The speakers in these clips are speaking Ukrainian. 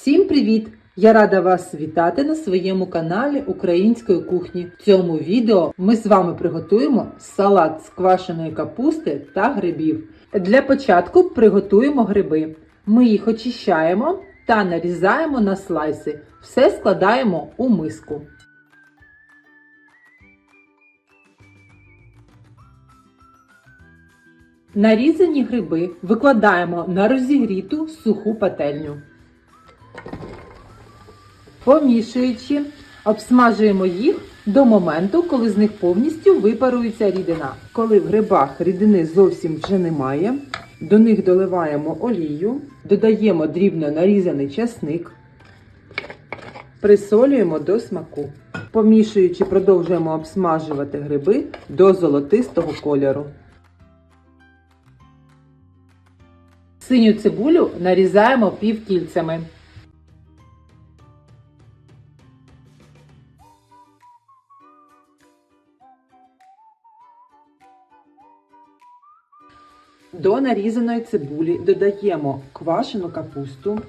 Всім привіт! Я рада вас вітати на своєму каналі Української кухні. В цьому відео ми з вами приготуємо салат з квашеної капусти та грибів. Для початку приготуємо гриби. Ми їх очищаємо та нарізаємо на слайси. Все складаємо у миску. Нарізані гриби викладаємо на розігріту суху пательню. Помішуючи, обсмажуємо їх до моменту, коли з них повністю випарується рідина. Коли в грибах рідини зовсім вже немає, до них доливаємо олію, додаємо дрібно нарізаний часник, присолюємо до смаку. Помішуючи, продовжуємо обсмажувати гриби до золотистого кольору. Синю цибулю нарізаємо півкільцями. До нарізаної цибулі додаємо квашену капусту,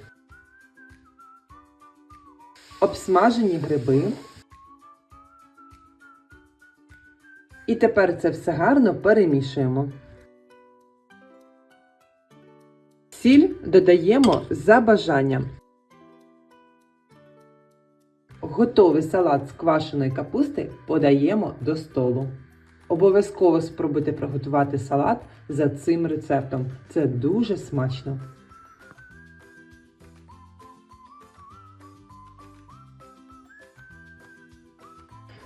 обсмажені гриби. І тепер це все гарно перемішуємо. Сіль додаємо за бажанням. Готовий салат з квашеної капусти подаємо до столу. Обов'язково спробуйте приготувати салат за цим рецептом. Це дуже смачно.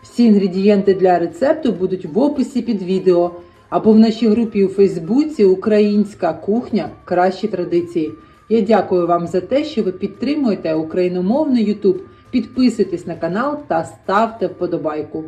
Всі інгредієнти для рецепту будуть в описі під відео або в нашій групі у Фейсбуці Українська кухня Кращі традиції. Я дякую вам за те, що ви підтримуєте україномовний YouTube. Підписуйтесь на канал та ставте вподобайку.